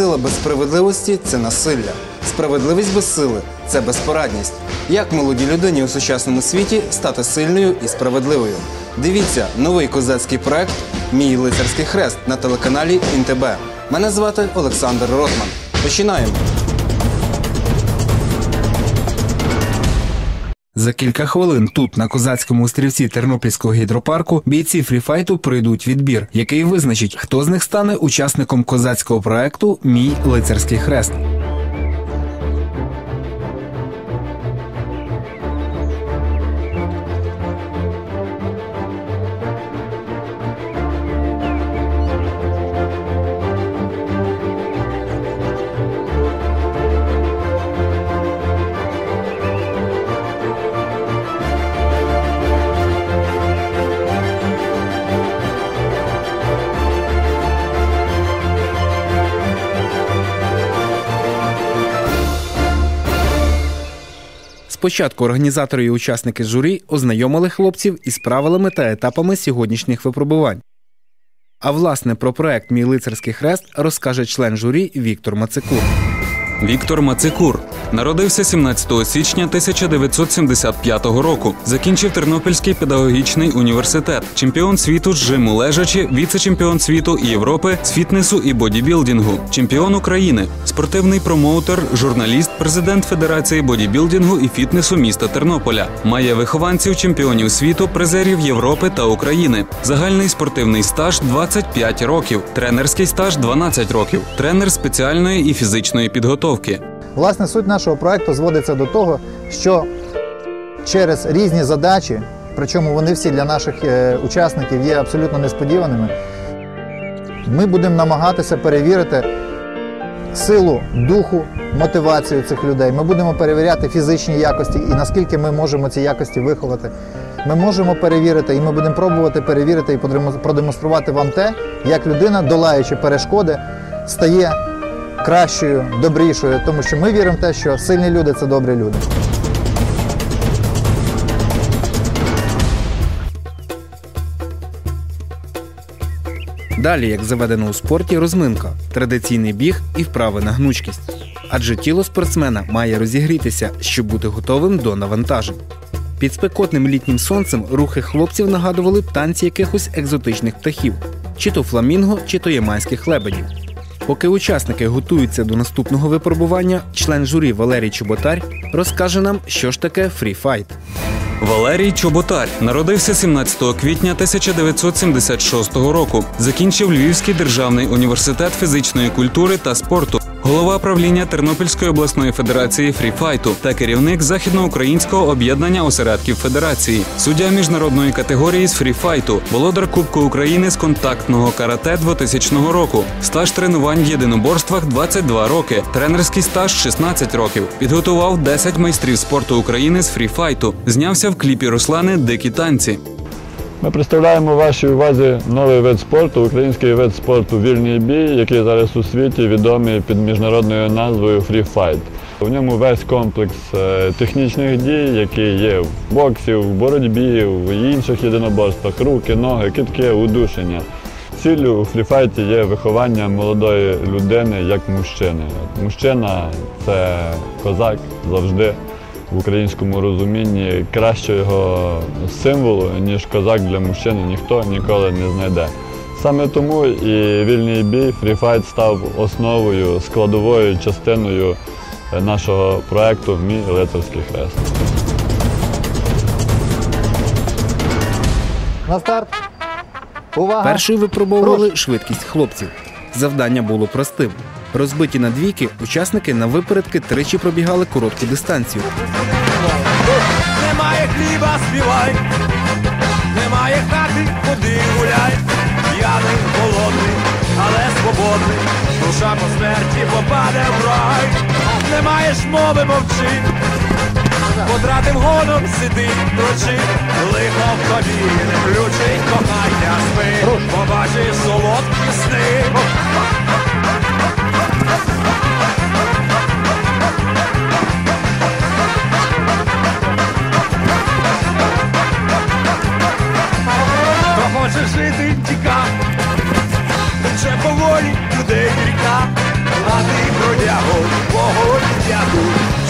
Сила без справедливості це насилля. Справедливість без сили це безпорадність. Як молодій людині у сучасному світі стати сильною і справедливою? Дивіться новий козацький проект Мій лицарський хрест на телеканалі ІНТБ. Мене звати Олександр Ротман. Починаємо. За кілька хвилин тут, на козацькому острівці Тернопільського гідропарку, бійці фріфайту пройдуть відбір, який визначить, хто з них стане учасником козацького проекту Мій лицарський хрест. Спочатку організатори і учасники журі ознайомили хлопців із правилами та етапами сьогоднішніх випробувань. А власне про проект Мій лицарський хрест розкаже член журі Віктор Мацикур. Віктор Мацикур народився 17 січня 1975 року. Закінчив Тернопільський педагогічний університет, чемпіон світу з жиму лежачі, віце-чемпіон світу і Європи з фітнесу і бодібілдингу, чемпіон України, спортивний промоутер, журналіст, президент Федерації бодібілдингу і фітнесу міста Тернополя. Має вихованців чемпіонів світу, призерів Європи та України. Загальний спортивний стаж 25 років, тренерський стаж 12 років, тренер спеціальної і фізичної підготовки. Власне, суть нашого проекту зводиться до того, що через різні задачі, причому вони всі для наших е, учасників є абсолютно несподіваними, ми будемо намагатися перевірити силу духу, мотивацію цих людей. Ми будемо перевіряти фізичні якості і наскільки ми можемо ці якості виховати. Ми можемо перевірити, і ми будемо пробувати перевірити і продемонструвати вам те, як людина, долаючи перешкоди, стає кращою, добрішою, тому що ми віримо в те, що сильні люди це добрі люди. Далі, як заведено у спорті, розминка, традиційний біг і вправи на гнучкість. Адже тіло спортсмена має розігрітися, щоб бути готовим до навантажень. Під спекотним літнім сонцем рухи хлопців нагадували танці якихось екзотичних птахів, чи то фламінго, чи то ямайських лебедів. Поки учасники готуються до наступного випробування, член журі Валерій Чоботар розкаже нам, що ж таке фріфайт. Валерій Чоботар народився 17 квітня 1976 року. Закінчив Львівський державний університет фізичної культури та спорту. Голова правління Тернопільської обласної федерації фріфайту та керівник західноукраїнського об'єднання осередків федерації, суддя міжнародної категорії з фріфайту, володар Кубку України з контактного карате 2000 року, стаж тренувань в єдиноборствах 22 роки, тренерський стаж 16 років. Підготував 10 майстрів спорту України з фріфайту. Знявся в кліпі Руслани Дикі танці. Ми представляємо вашій увазі новий вид спорту, український вид спорту вільний бій, який зараз у світі відомий під міжнародною назвою Free Fight. В ньому весь комплекс е, технічних дій, які є в боксі, в боротьбі, в інших єдиноборствах, руки, ноги, китки, удушення. Ціллю у фріфайті є виховання молодої людини як мужчини. Мужчина це козак завжди в українському розумінні кращого символу, ніж козак для мужчини, ніхто ніколи не знайде. Саме тому і вільний бій фріфайт став основою, складовою частиною нашого проекту Мій лицарський хрест. На старт. Увага! Першою випробовували швидкість хлопців. Завдання було простим. Розбиті на двійки, учасники на випередки тричі пробігали коротку дистанцію. Немає хліба, співай, немає хати, ходи гуляй, п'яний, голодний, але свободний, душа по смерті попаде в рай, не маєш мови мовчи, потратив гоном, сиди, дрочи, лихо в тобі не включить кохання спи, побачиш солодкі сни.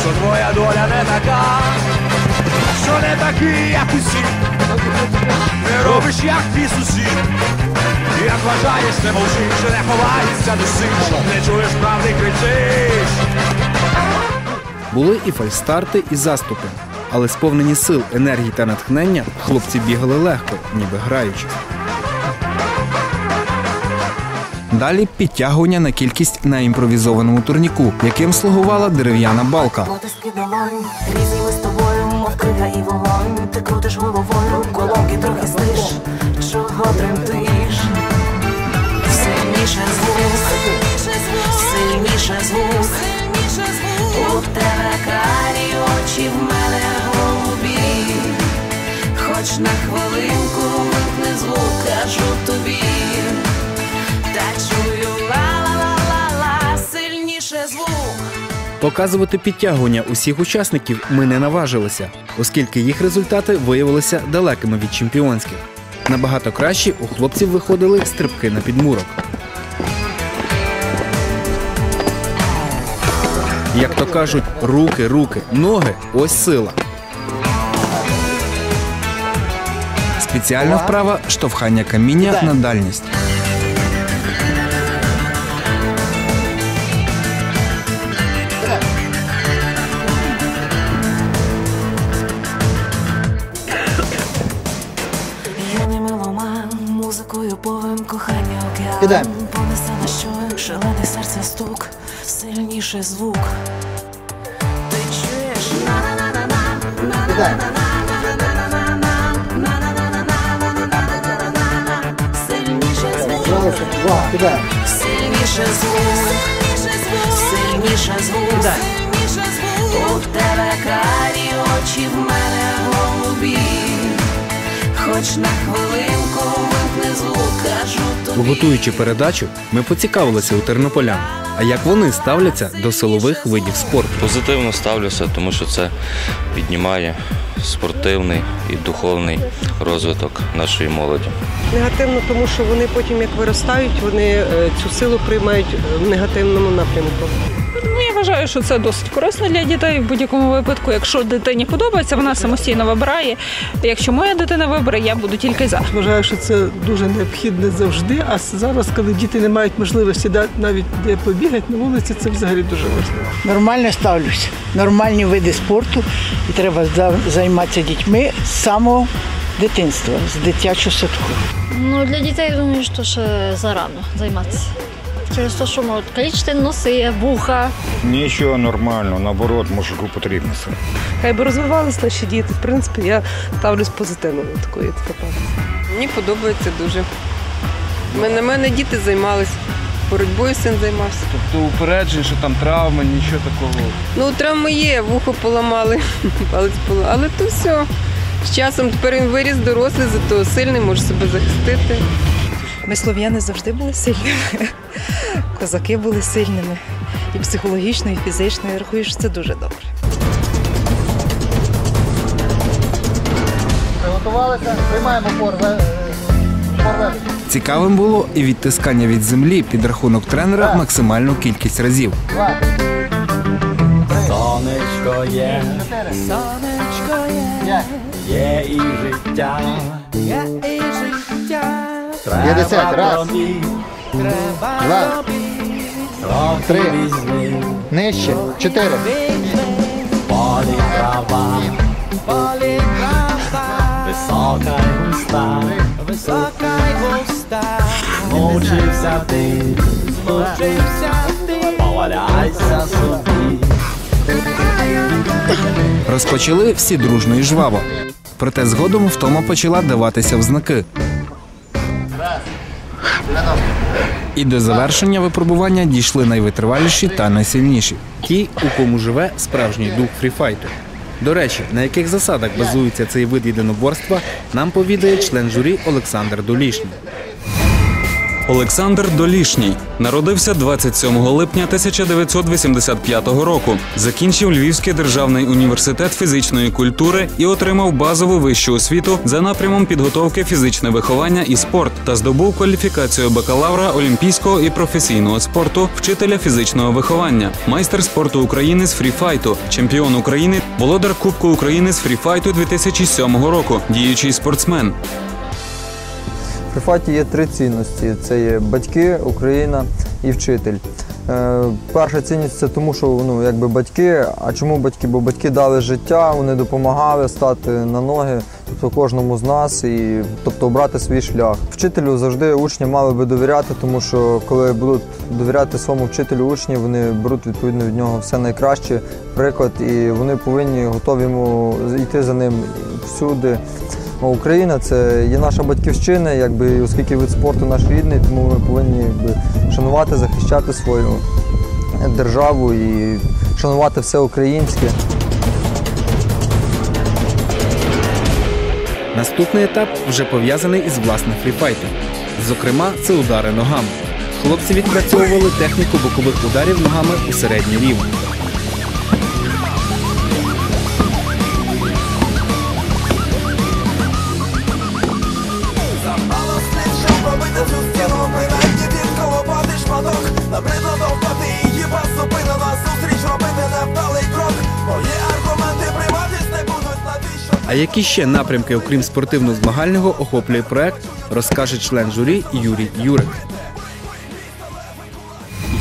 Що твоя доля не така, що не такий, як усі, не робиш, як твій сусід. Як вважаєш, не мовчиш, не ховаєшся, досиш, не чуєш правди, кричиш. Були і фальстарти, і заступи. Але сповнені сил, енергії та натхнення, хлопці бігали легко, ніби граючи. Далі підтягування на кількість на імпровізованому турніку, яким слугувала дерев'яна балка. Ти крутиш головою, колонки трохи стиш, чого тремтиш? Сильніше звук, сильніше звук, у тебе очі в мене голубі. Хоч на хвилинку вимкни звук, кажу тобі. Та чую ла-ла-ла-ла-ла, сильніше звук. Показувати підтягування усіх учасників ми не наважилися, оскільки їх результати виявилися далекими від чемпіонських. Набагато краще у хлопців виходили стрибки на підмурок. Як то кажуть, руки, руки, ноги ось сила. Спеціальна вправа штовхання каміння на дальність. кохання океан понесе на що шалений серце стук, сильніший звук. Ти чуєш? Сильніше звук, сильніше звук, сильніше звук. У тебе карі очі в мене голубі. Хоч на хвилинку вимкни звук, кажу тобі. Готуючи передачу, ми поцікавилися у тернополян, а як вони ставляться до силових видів спорту. Позитивно ставлюся, тому що це піднімає спортивний і духовний розвиток нашої молоді. Негативно, тому що вони потім, як виростають, вони е, цю силу приймають е, в негативному напрямку. Вважаю, що це досить корисно для дітей в будь-якому випадку. Якщо дитині подобається, вона самостійно вибирає. Якщо моя дитина вибере, я буду тільки за. Вважаю, що це дуже необхідне завжди. А зараз, коли діти не мають можливості навіть де побігати на вулиці, це взагалі дуже важливо. Нормально ставлюся. Нормальні види спорту. І треба за- займатися дітьми з самого дитинства, з дитячого садку. Ну, для дітей, думаю, що ще зарано займатися. Через те, що можуть калічити носи, вуха. Нічого нормально, наоборот, мужику потрібно це. Хай би розвивались наші діти. В принципі, я ставлюсь позитивно до такої естафети. Мені подобається дуже. На мене діти займалися. Боротьбою син займався. Тобто упереджень, що там травми, нічого такого. Ну, травми є, вухо поламали, палець поламали. Але то все. З часом тепер він виріс дорослий, зато сильний, може себе захистити. Ми слов'яни завжди були сильними. Козаки були сильними. І психологічно, і фізично. Я рахую, що це дуже добре. Приготувалися, приймаємо порве. Цікавим було і відтискання від землі під рахунок тренера максимальну кількість разів. Два, Сонечко є, сонечко є, є і життя, є і життя. Раз. тобі, треба Два. тобі, Три. Нижче. Чотири. візьми, полі трава, полі трава, висока й густа, висока й густа, змучився ти, змучився ти, поваляйся собі. Розпочали всі дружно і жваво. Проте згодом втома почала даватися в знаки. І до завершення випробування дійшли найвитриваліші та найсильніші ті, у кому живе справжній дух фріфайту. До речі, на яких засадах базується цей вид єдиноборства, нам повідає член журі Олександр Долішній. Олександр Долішній народився 27 липня 1985 року. Закінчив Львівський державний університет фізичної культури і отримав базову вищу освіту за напрямом підготовки фізичне виховання і спорт та здобув кваліфікацію бакалавра олімпійського і професійного спорту, вчителя фізичного виховання, майстер спорту України з фріфайту, чемпіон України, володар Кубку України з фріфайту 2007 року, діючий спортсмен. В Прифаті є три цінності: це є батьки, Україна і вчитель. Е, Перша цінність це тому, що ну, якби батьки. А чому батьки? Бо батьки дали життя, вони допомагали стати на ноги, тобто кожному з нас, і тобто обрати свій шлях. Вчителю завжди учні мали би довіряти, тому що коли будуть довіряти своєму вчителю учні, вони беруть відповідно від нього все найкраще, приклад, і вони повинні готові йому йти за ним всюди. Україна це є наша батьківщина, якби оскільки вид спорту наш рідний, тому ми повинні якби, шанувати, захищати свою державу і шанувати все українське. Наступний етап вже пов'язаний із власним фріфайтом. Зокрема, це удари ногами. Хлопці відпрацьовували техніку бокових ударів ногами у середній рівень. А які ще напрямки, окрім спортивно-змагального, охоплює проект, розкаже член журі Юрій Юрик.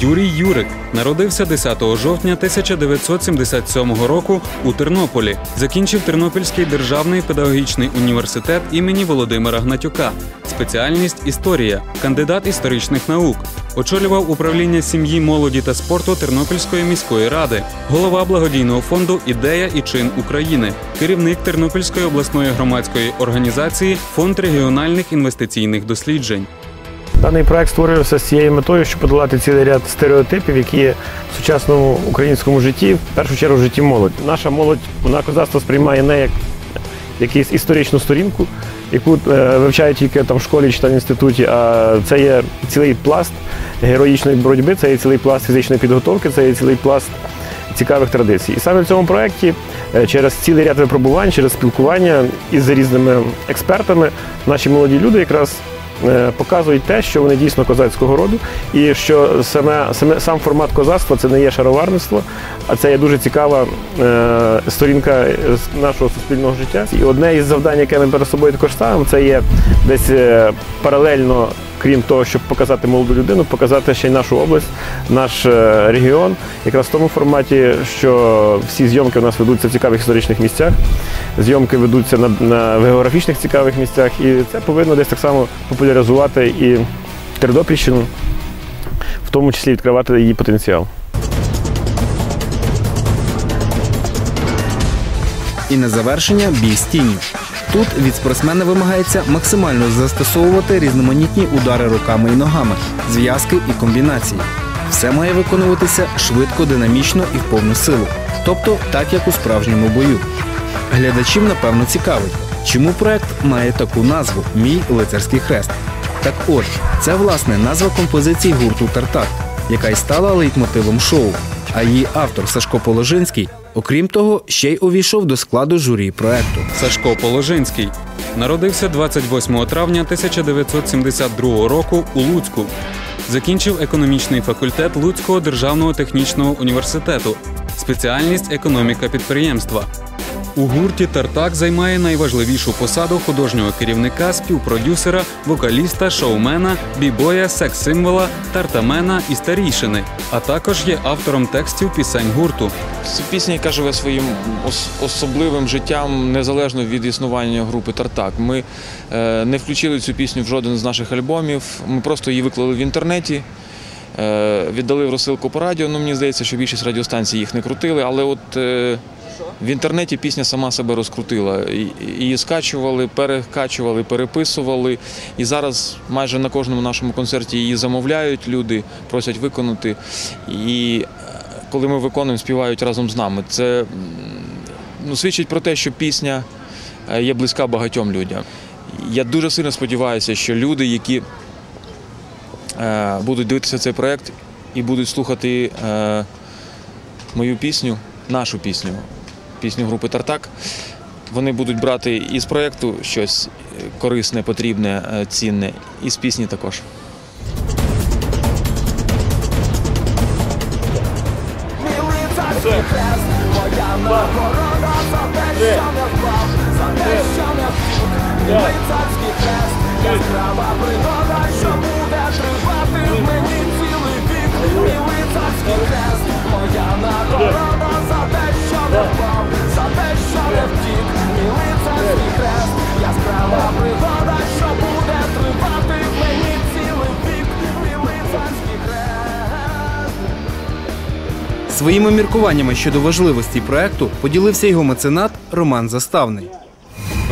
Юрій Юрик народився 10 жовтня 1977 року у Тернополі. Закінчив Тернопільський державний педагогічний університет імені Володимира Гнатюка. Спеціальність історія, кандидат історичних наук. Очолював управління сім'ї, молоді та спорту Тернопільської міської ради, голова благодійного фонду Ідея і чин України, керівник Тернопільської обласної громадської організації Фонд регіональних інвестиційних досліджень. Даний проект створювався з цією метою, щоб подолати цілий ряд стереотипів, які є в сучасному українському житті, в першу чергу в житті молоді. Наша молодь вона козацтво сприймає не як якусь історичну сторінку, яку е, вивчають тільки там в школі чи там в інституті, а це є цілий пласт героїчної боротьби, це є цілий пласт фізичної підготовки, це є цілий пласт цікавих традицій. І саме в цьому проєкті е, через цілий ряд випробувань, через спілкування із різними експертами, наші молоді люди якраз показують те, що вони дійсно козацького роду, і що саме, саме сам формат козацтва це не є шароварництво, а це є дуже цікава е, сторінка нашого суспільного життя. І одне із завдань, яке ми перед собою також ставимо, це є десь е, паралельно. Крім того, щоб показати молоду людину, показати ще й нашу область, наш е, регіон, якраз в тому форматі, що всі зйомки у нас ведуться в цікавих історичних місцях, зйомки ведуться на, на географічних цікавих місцях, і це повинно десь так само популяризувати і Тернопільщину, в тому числі відкривати її потенціал. І на завершення бій з тінню. Тут від спортсмена вимагається максимально застосовувати різноманітні удари руками і ногами, зв'язки і комбінації. Все має виконуватися швидко, динамічно і в повну силу, тобто так, як у справжньому бою. Глядачів, напевно, цікавить, чому проект має таку назву Мій лицарський хрест. Так от, це власне назва композиції гурту Тартак, яка й стала лейтмотивом шоу. А її автор Сашко Положинський, окрім того, ще й увійшов до складу журі проекту. Сашко Положинський народився 28 травня 1972 року у Луцьку. Закінчив економічний факультет Луцького державного технічного університету, спеціальність економіка підприємства. У гурті Тартак займає найважливішу посаду художнього керівника, співпродюсера, вокаліста, шоумена, бібоя, секс-символа, тартамена і старійшини, а також є автором текстів пісень гурту. Це пісня, яка живе своїм особливим життям незалежно від існування групи Тартак. Ми е, не включили цю пісню в жоден з наших альбомів. Ми просто її виклали в інтернеті, е, віддали в розсилку по радіо. Ну, мені здається, що більшість радіостанцій їх не крутили, але от е, в інтернеті пісня сама себе розкрутила. Її скачували, перекачували, переписували. І зараз майже на кожному нашому концерті її замовляють люди, просять виконати. І е, коли ми виконуємо, співають разом з нами. Це ну, свідчить про те, що пісня е, є близька багатьом людям. Я дуже сильно сподіваюся, що люди, які е, будуть дивитися цей проєкт і будуть слухати мою пісню, нашу пісню, пісню групи Тартак. Вони будуть брати із проєкту щось е, корисне, потрібне, е, цінне, і з пісні також. Лицарський хрест, яскрава пригода, що буде тривати в мені цілий вік, мій лицарський хрест, моя нагорода за те, що не що втік, мій лицарський хрест, яскрава пригода, що буде тривати мені цілий вік, мій лицарський хрест. Своїми міркуваннями щодо важливості проекту поділився його меценат Роман Заставний.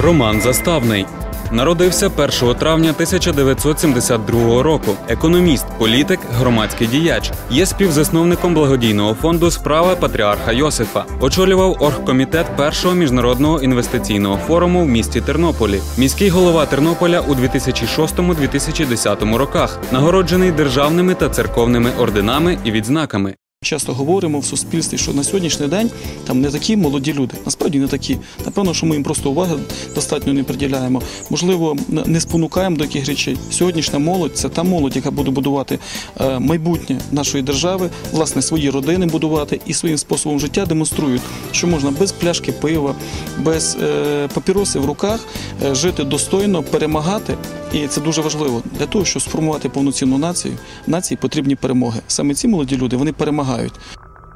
Роман Заставний народився 1 травня 1972 року. Економіст, політик, громадський діяч. Є співзасновником благодійного фонду Справа патріарха Йосифа. Очолював оргкомітет першого міжнародного інвестиційного форуму в місті Тернополі. Міський голова Тернополя у 2006-2010 роках. Нагороджений державними та церковними орденами і відзнаками. Часто говоримо в суспільстві, що на сьогоднішній день там не такі молоді люди. Насправді не такі. Напевно, що ми їм просто уваги достатньо не приділяємо. Можливо, не спонукаємо до яких речей. Сьогоднішня молодь це та молодь, яка буде будувати е, майбутнє нашої держави, власне, свої родини будувати і своїм способом життя демонструють, що можна без пляшки пива, без е, папіроси в руках е, жити достойно, перемагати. І це дуже важливо для того, щоб сформувати повноцінну націю. Нації потрібні перемоги. Саме ці молоді люди вони перемагають.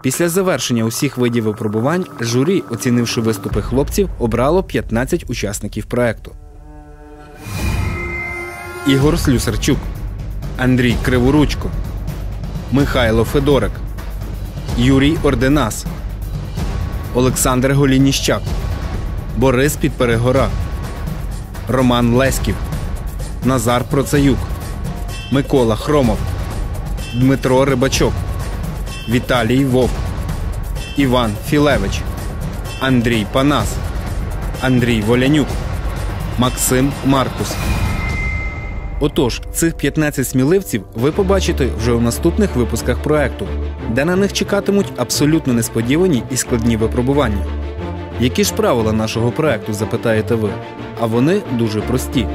Після завершення усіх видів випробувань журі, оцінивши виступи хлопців, обрало 15 учасників проекту. Ігор Слюсарчук, Андрій Криворучко, Михайло Федорик, Юрій Орденас, Олександр Голініщак, Борис Підперегора, Роман Леськів, Назар Процаюк, Микола Хромов, Дмитро Рибачок, Віталій Вовк, Іван Філевич, Андрій Панас, Андрій Волянюк, Максим Маркус. Отож, цих 15 сміливців ви побачите вже у наступних випусках проекту, де на них чекатимуть абсолютно несподівані і складні випробування. Які ж правила нашого проекту, запитаєте ви? А вони дуже прості.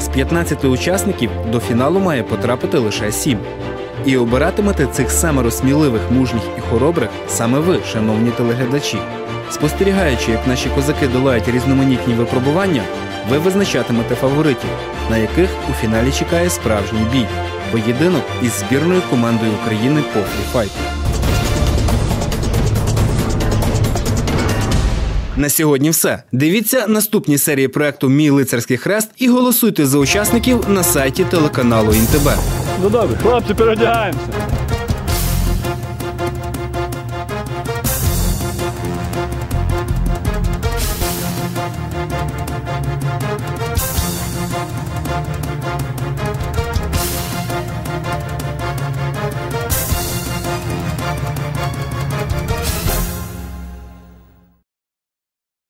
З 15 учасників до фіналу має потрапити лише 7. І обиратимете цих семеро сміливих, мужніх і хоробрих саме ви, шановні телеглядачі. Спостерігаючи, як наші козаки долають різноманітні випробування, ви визначатимете фаворитів, на яких у фіналі чекає справжній бій поєдинок із збірною командою України по фріфайту. На сьогодні все. Дивіться наступні серії проекту Мій лицарський хрест і голосуйте за учасників на сайті телеканалу ІНТБ. Ну добре, хлопці, переодягаємося.